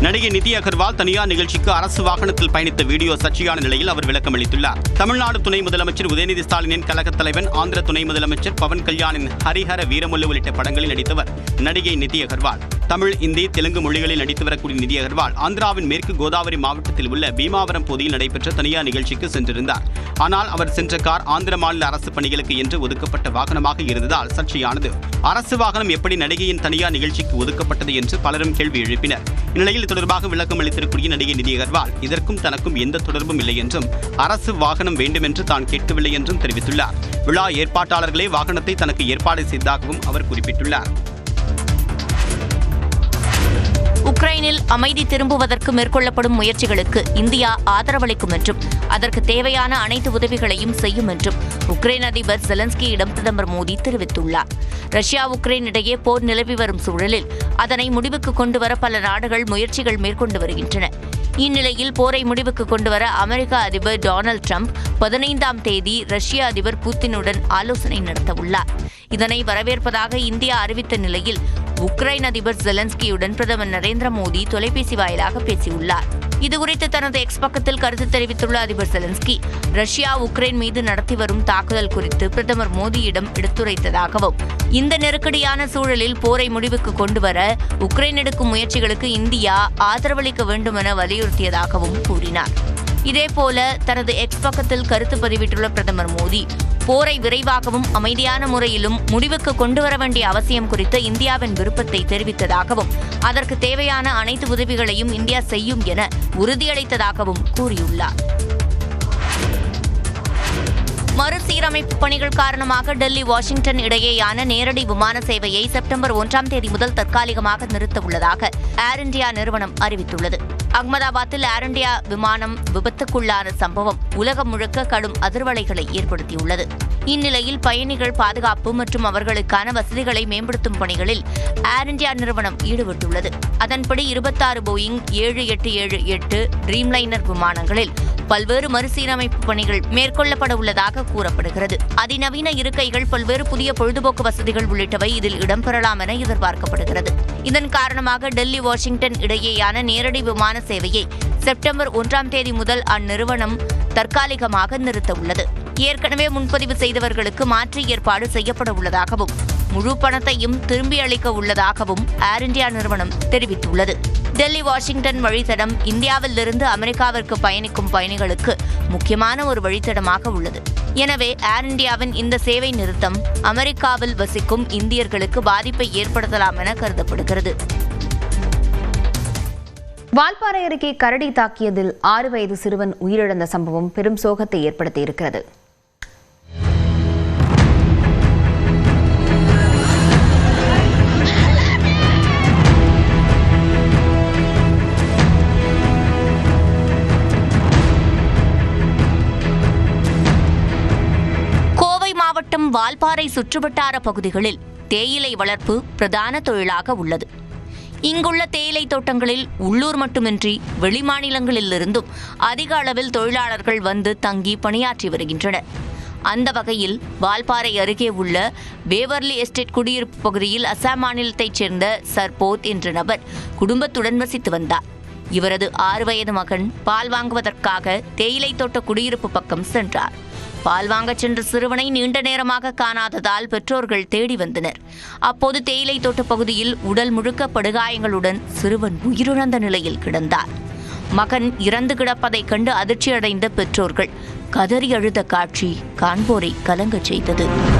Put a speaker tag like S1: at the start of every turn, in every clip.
S1: நடிகை நிதி அகர்வால் தனியார் நிகழ்ச்சிக்கு அரசு வாகனத்தில் பயணித்த வீடியோ சர்ச்சையான நிலையில் அவர் விளக்கம் அளித்துள்ளார். தமிழ்நாடு துணை முதலமைச்சர் உதயநிதி ஸ்டாலினின் கழகத் தலைவன் ஆந்திர துணை முதலமைச்சர் பவன் கல்யாணின் ஹரிஹர வீரமுல்லு உள்ளிட்ட படங்களில் நடித்தவர் நடிகை நிதி அகர்வால். தமிழ் இந்தி தெலுங்கு மொழிகளில் நடித்து வரக்கூடிய நிதி அகர்வால் ஆந்திராவின் மேற்கு கோதாவரி மாவட்டத்தில் உள்ள பீமாவரம் பகுதியில் நடைபெற்ற தனியார் நிகழ்ச்சிக்கு சென்றிருந்தார். ஆனால் அவர் சென்ற கார் ஆந்திர மாநில அரசு பணிகளுக்கு என்று ஒதுக்கப்பட்ட வாகனமாக இருந்ததால் சர்ச்சையானது. அரசு வாகனம் எப்படி நடிகையின் தனியார் நிகழ்ச்சிக்கு ஒதுக்கப்பட்டது என்று பலரும் கேள்வி எழுப்பினர். இந்நிலையில் தொடர்பாக விளக்கம் அளித்திருக்கூடிய நடிகை நிதி அகர்வால் இதற்கும் தனக்கும் எந்த தொடர்பும் இல்லை என்றும் அரசு வாகனம் வேண்டும் என்று தான் கேட்கவில்லை என்றும் தெரிவித்துள்ளார். விழா ஏற்பாட்டாளர்களே வாகனத்தை தனக்கு ஏற்பாடு செய்ததாகவும் அவர் குறிப்பிட்டுள்ளார்.
S2: உக்ரைனில் அமைதி திரும்புவதற்கு மேற்கொள்ளப்படும் முயற்சிகளுக்கு இந்தியா ஆதரவளிக்கும் என்றும் அதற்கு தேவையான அனைத்து உதவிகளையும் செய்யும் என்றும் உக்ரைன் அதிபர் செலன்ஸ்கியிடம் பிரதமர் மோடி தெரிவித்துள்ளார். ரஷ்யா உக்ரைன் இடையே போர் நிலவி வரும் சூழலில் அதனை முடிவுக்கு கொண்டுவர பல நாடுகள் முயற்சிகள் மேற்கொண்டு வருகின்றன. இந்நிலையில் போரை முடிவுக்கு கொண்டுவர அமெரிக்க அதிபர் டொனால்டு ட்ரம்ப் பதினைந்தாம் தேதி ரஷ்ய அதிபர் புத்தினுடன் ஆலோசனை நடத்தவுள்ளார். இதனை வரவேற்பதாக இந்தியா அறிவித்த நிலையில் உக்ரைன் அதிபர் ஜெலன்ஸ்கியுடன் பிரதமர் நரேந்திர மோடி தொலைபேசி வாயிலாக பேசியுள்ளார். இதுகுறித்து தனது எக்ஸ் பக்கத்தில் கருத்து தெரிவித்துள்ள அதிபர் செலன்ஸ்கி ரஷ்யா உக்ரைன் மீது நடத்தி வரும் தாக்குதல் குறித்து பிரதமர் மோடியிடம் எடுத்துரைத்ததாகவும் இந்த நெருக்கடியான சூழலில் போரை முடிவுக்கு கொண்டுவர உக்ரைன் எடுக்கும் முயற்சிகளுக்கு இந்தியா ஆதரவளிக்க வேண்டுமென வலியுறுத்தியதாகவும் கூறினார். இதேபோல தனது எக்ஸ் பக்கத்தில் கருத்து பதிவிட்டுள்ள பிரதமர் மோடி போரை விரைவாகவும் அமைதியான முறையிலும் முடிவுக்கு கொண்டு வர வேண்டிய அவசியம் குறித்து இந்தியாவின் விருப்பத்தை தெரிவித்ததாகவும் அதற்கு தேவையான அனைத்து உதவிகளையும் இந்தியா செய்யும் என உறுதியளித்ததாகவும் கூறியுள்ளார். மறுசீரமைப்பு பணிகள் காரணமாக டெல்லி வாஷிங்டன் இடையேயான நேரடி விமான சேவையை செப்டம்பர் ஒன்றாம் தேதி முதல் தற்காலிகமாக நிறுத்த உள்ளதாக ஏர் இந்தியா நிறுவனம் அறிவித்துள்ளது. அகமதாபாத்தில் ஏர் இண்டியா விமானம் விபத்துக்குள்ளான சம்பவம் உலகம் முழுக்க கடும் அதிர்வலைகளை ஏற்படுத்தியுள்ளது. இந்நிலையில் பயணிகள் பாதுகாப்பு மற்றும் அவர்களுக்கான வசதிகளை மேம்படுத்தும் பணிகளில் ஏர் இண்டியா நிறுவனம் ஈடுபட்டுள்ளது. அதன்படி இருபத்தாறு போயிங் ஏழு எட்டு ஏழு எட்டு ட்ரீம்லைனர் விமானங்களில் பல்வேறு மறுசீரமைப்பு பணிகள் மேற்கொள்ளப்பட உள்ளதாக கூறப்படுகிறது. அதிநவீன இருக்கைகள் பல்வேறு புதிய பொழுதுபோக்கு வசதிகள் உள்ளிட்டவை இதில் இடம்பெறலாம் என எதிர்பார்க்கப்படுகிறது. இதன் காரணமாக டெல்லி வாஷிங்டன் இடையேயான நேரடி விமான சேவையை செப்டம்பர் ஒன்றாம் தேதி முதல் அந்நிறுவனம் தற்காலிகமாக நிறுத்த உள்ளது. ஏற்கனவே முன்பதிவு செய்தவர்களுக்கு மாற்று ஏற்பாடு செய்யப்பட உள்ளதாகவும் முழு பணத்தையும் திரும்பி அளிக்க உள்ளதாகவும் ஏர் இந்தியா நிறுவனம் தெரிவித்துள்ளது. டெல்லி வாஷிங்டன் வழித்தடம் இந்தியாவிலிருந்து அமெரிக்காவிற்கு பயணிக்கும் பயணிகளுக்கு முக்கியமான ஒரு வழித்தடமாக உள்ளது. எனவே ஏர் இந்தியாவின் இந்த சேவை நிறுத்தம் அமெரிக்காவில் வசிக்கும் இந்தியர்களுக்கு பாதிப்பை ஏற்படுத்தலாம் என கருதப்படுகிறது.
S3: வால்பாறை அருகே கரடி தாக்கியதில் ஆறு வயது சிறுவன் உயிரிழந்த சம்பவம் பெரும் சோகத்தை ஏற்படுத்தியிருக்கிறது.
S2: வால்பாறை சுற்றுவட்டார பகுதிகளில் தேயிலை வளர்ப்பு பிரதான தொழிலாக உள்ளது. இங்குள்ள தேயிலை தோட்டங்களில் உள்ளூர் மட்டுமின்றி வெளிமாநிலங்களிலிருந்தும் அதிக அளவில் தொழிலாளர்கள் வந்து தங்கி பணியாற்றி வருகின்றனர். அந்த வகையில் வால்பாறை அருகே உள்ள வேவர்லி எஸ்டேட் குடியிருப்பு பகுதியில் அசாம் மாநிலத்தைச் சேர்ந்த சர்போத் என்ற நபர் குடும்பத்துடன் வசித்து வந்தார். இவரது ஆறு வயது மகன் பால் வாங்குவதற்காக தேயிலை தோட்ட குடியிருப்பு பக்கம் சென்றார். பால் வாங்கச் சென்ற சிறுவனை நீண்ட நேரமாக காணாததால் பெற்றோர்கள் தேடி வந்தனர். அப்போது தேயிலை தோட்ட பகுதியில் உடல் முழுக்க படுகாயங்களுடன் சிறுவன் உயிரிழந்த நிலையில் கிடந்தார். மகன் இறந்து கிடப்பதைக் கண்டு அதிர்ச்சியடைந்த பெற்றோர்கள் கதறி அழுத காட்சி காண்போரை கலங்கச் செய்தது.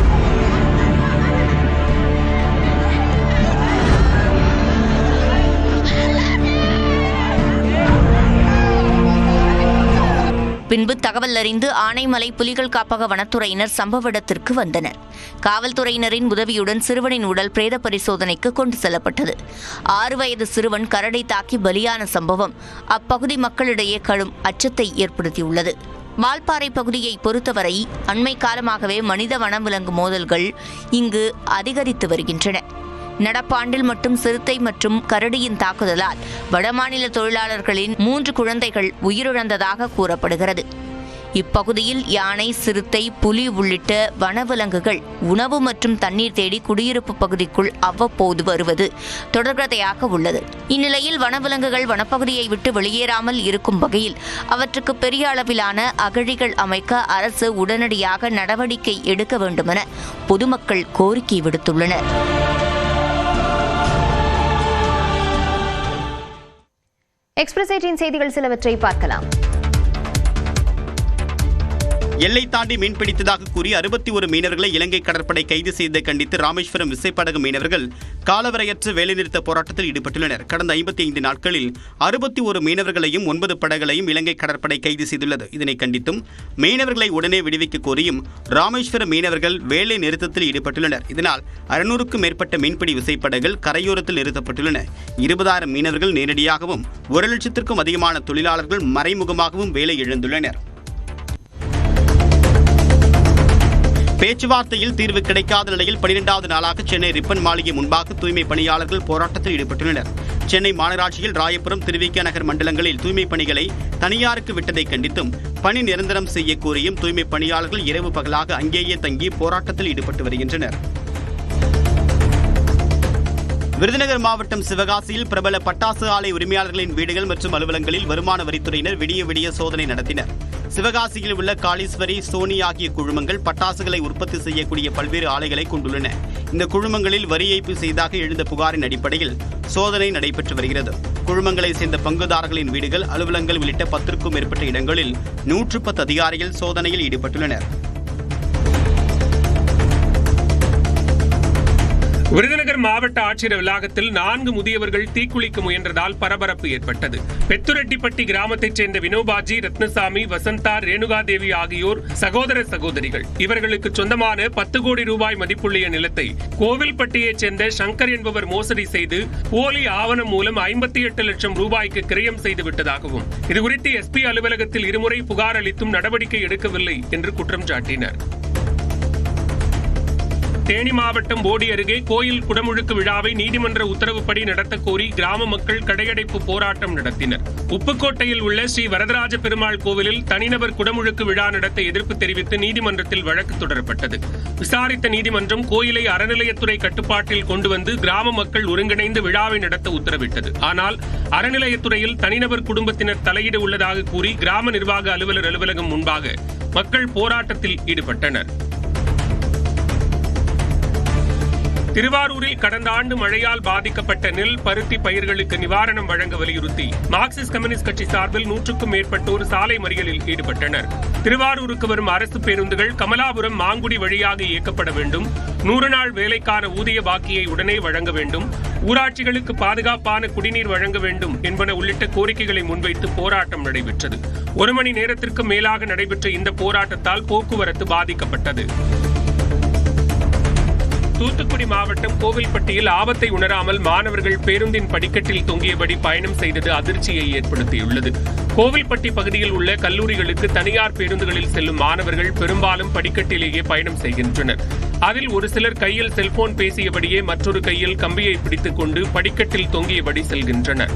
S2: பின்பு தகவல் அறிந்து ஆனைமலை புலிகள் காப்பக வனத்துறையினர் சம்பவ இடத்திற்கு வந்தனர். காவல்துறையினரின் உதவியுடன் சிறுவனின் உடல் பிரேத பரிசோதனைக்கு கொண்டு செல்லப்பட்டது. ஆறு வயது சிறுவன் கரடை தாக்கி பலியான சம்பவம் அப்பகுதி மக்களிடையே கடும் அச்சத்தை ஏற்படுத்தியுள்ளது. வால்பாறை பகுதியை பொறுத்தவரை அண்மை காலமாகவே மனித வனவிலங்கு மோதல்கள் இங்கு அதிகரித்து வருகின்றன. நடப்பாண்டில் மட்டும் சிறுத்தை மற்றும் கரடியின் தாக்குதலால் வடமாநில தொழிலாளர்களின் மூன்று குழந்தைகள் உயிரிழந்ததாக கூறப்படுகிறது. இப்பகுதியில் யானை சிறுத்தை புலி உள்ளிட்ட வனவிலங்குகள் உணவு மற்றும் தண்ணீர் தேடி குடியிருப்பு பகுதிக்குள் அவ்வப்போது வருவது தொடர்கதையாக உள்ளது. இந்நிலையில் வனவிலங்குகள் வனப்பகுதியை விட்டு வெளியேறாமல் இருக்கும் வகையில் அவற்றுக்கு பெரிய அளவிலான அகழிகள் அமைக்க அரசு உடனடியாக நடவடிக்கை எடுக்க வேண்டுமென பொதுமக்கள் கோரிக்கை விடுத்துள்ளனர்.
S3: எக்ஸ்பிரஸ் எயிட்டின் செய்திகள் சிலவற்றை பார்க்கலாம்.
S1: எல்லை தாண்டி மீன்பிடித்ததாக கூறி அறுபத்தி ஒரு மீனவர்களை இலங்கை கடற்படை கைது செய்ததை கண்டித்து ராமேஸ்வரம் விசைப்படகு மீனவர்கள் காலவரையற்ற வேலைநிறுத்த போராட்டத்தில் ஈடுபட்டுள்ளனர். கடந்த ஐம்பத்தி ஐந்து நாட்களில் அறுபத்தி ஒரு மீனவர்களையும் ஒன்பது படகுகளையும் இலங்கை கடற்படை கைது செய்துள்ளது. இதனை கண்டித்தும் மீனவர்களை உடனே விடுவிக்க கோரியும் ராமேஸ்வரம் மீனவர்கள் வேலை நிறுத்தத்தில் ஈடுபட்டுள்ளனர். இதனால் அறுநூறுக்கும் மேற்பட்ட மீன்பிடி விசைப்படகுகள் கரையோரத்தில் நிறுத்தப்பட்டுள்ளன. இருபதாயிரம் மீனவர்கள் நேரடியாகவும் ஒரு லட்சத்திற்கும் அதிகமான தொழிலாளர்கள் மறைமுகமாகவும் வேலை இழந்துள்ளனர். பேச்சுவார்த்தையில் தீர்வு கிடைக்காத நிலையில் பனிரெண்டாவது நாளாக சென்னை ரிப்பன் மாளிகை முன்பாக தூய்மை பணியாளர்கள் போராட்டத்தில் ஈடுபட்டுள்ளனர். சென்னை மாநகராட்சியில் ராயபுரம் திருவிக நகர் மண்டலங்களில் தூய்மை பணிகளை தனியாருக்கு விட்டதை கண்டித்தும் பணி நிரந்தரம் செய்ய கோரியும் தூய்மை பணியாளர்கள் இரவு பகலாக அங்கேயே தங்கி போராட்டத்தில் ஈடுபட்டு வருகின்றனர். விருதுநகர் மாவட்டம் சிவகாசியில் பிரபல பட்டாசு ஆலை உரிமையாளர்களின் வீடுகள் மற்றும் அலுவலங்களில் வருமான வரித்துறையினர் விடிய விடிய சோதனை நடத்தினர். சிவகாசியில் உள்ள காளீஸ்வரி சோனி ஆகிய குழுமங்கள் பட்டாசுகளை உற்பத்தி செய்யக்கூடிய பல்வேறு ஆலைகளை கொண்டுள்ளன. இந்த குழுமங்களில் வரி ஏய்ப்பு செய்தாக எழுந்த புகாரின் அடிப்படையில் சோதனை நடைபெற்று வருகிறது. குழுமங்களை சேர்ந்த பங்குதாரர்களின் வீடுகள் அலுவலங்கள் உள்ளிட்ட பத்திற்கும் மேற்பட்ட இடங்களில் நூற்று பத்து அதிகாரிகள் சோதனையில் ஈடுபட்டுள்ளனர்.
S4: விருதுநகர் மாவட்ட ஆட்சியர் வளாகத்தில் நான்கு முதியவர்கள் தீக்குளிக்க முயன்றதால் பரபரப்பு ஏற்பட்டது. பெத்துரெட்டிப்பட்டி கிராமத்தைச் சேர்ந்த வினோபாஜி ரத்னசாமி வசந்தா ரேணுகாதேவி ஆகியோர் சகோதர சகோதரிகள். இவர்களுக்கு சொந்தமான பத்து கோடி ரூபாய் மதிப்புள்ள நிலத்தை கோவில்பட்டியைச் சேர்ந்த சங்கர் என்பவர் மோசடி செய்து போலி ஆவணம் மூலம் ஐம்பத்தி எட்டு லட்சம் ரூபாய்க்கு கிரயம் செய்து விட்டதாகவும் இதுகுறித்து எஸ்பி அலுவலகத்தில் இருமுறை புகார் அளித்தும் நடவடிக்கை எடுக்கவில்லை என்று குற்றம் சாட்டினர். தேனி மாவட்டம் போடி அருகே கோயில் குடமுழுக்கு விழாவை நீதிமன்ற உத்தரவுப்படி நடத்த கோரி கிராம மக்கள் கடையடைப்பு போராட்டம் நடத்தினர். உப்புக்கோட்டையில் உள்ள ஸ்ரீ வரதராஜ பெருமாள் கோவிலில் தனிநபர் குடமுழுக்கு விழா நடத்த எதிர்ப்பு தெரிவித்து நீதிமன்றத்தில் வழக்கு தொடரப்பட்டது. விசாரித்த நீதிமன்றம் கோயிலை அறநிலையத்துறை கட்டுப்பாட்டில் கொண்டு வந்து கிராம மக்கள் ஒருங்கிணைந்து விழாவை நடத்த உத்தரவிட்டது. ஆனால் அறநிலையத்துறையில் தனிநபர் குடும்பத்தினர் தலையீடு உள்ளதாக கூறி கிராம நிர்வாக அலுவலர் அலுவலகம் முன்பாக மக்கள் போராட்டத்தில் ஈடுபட்டனர். திருவாரூரில் கடந்த ஆண்டு மழையால் பாதிக்கப்பட்ட நெல் பருத்தி பயிர்களுக்கு நிவாரணம் வழங்க வலியுறுத்தி மார்க்சிஸ்ட் கம்யூனிஸ்ட் கட்சி சார்பில் நூற்றுக்கும் மேற்பட்டோர் சாலை மறியலில் ஈடுபட்டனர். திருவாரூருக்கு வரும் அரசு பேருந்துகள் கமலாபுரம் மாங்குடி வழியாக இயக்கப்பட வேண்டும். நூறு நாள் வேலைக்கான ஊதிய பாக்கியை உடனே வழங்க வேண்டும். ஊராட்சிகளுக்கு பாதுகாப்பான குடிநீர் வழங்க வேண்டும் என்பன உள்ளிட்ட கோரிக்கைகளை முன்வைத்து போராட்டம் நடைபெற்றது. ஒரு மணி நேரத்திற்கு மேலாக நடைபெற்ற இந்த போராட்டத்தால் போக்குவரத்து பாதிக்கப்பட்டது. தூத்துக்குடி மாவட்டம் கோவில்பட்டியில் ஆபத்தை உணராமல் மாணவர்கள் பேருந்தின் படிக்கட்டில் தொங்கியபடி பயணம் செய்தது அதிர்ச்சியை ஏற்படுத்தியுள்ளது. கோவில்பட்டி பகுதியில் உள்ள கல்லூரிகளுக்கு தனியார் பேருந்துகளில் செல்லும் மாணவர்கள் பெரும்பாலும் படிக்கட்டிலேயே பயணம் செய்கின்றனர். அதில் ஒரு சிலர் கையில் செல்போன் பேசியபடியே மற்றொரு கையில் கம்பியை பிடித்துக் கொண்டு படிக்கட்டில் தொங்கியபடி செல்கின்றனர்.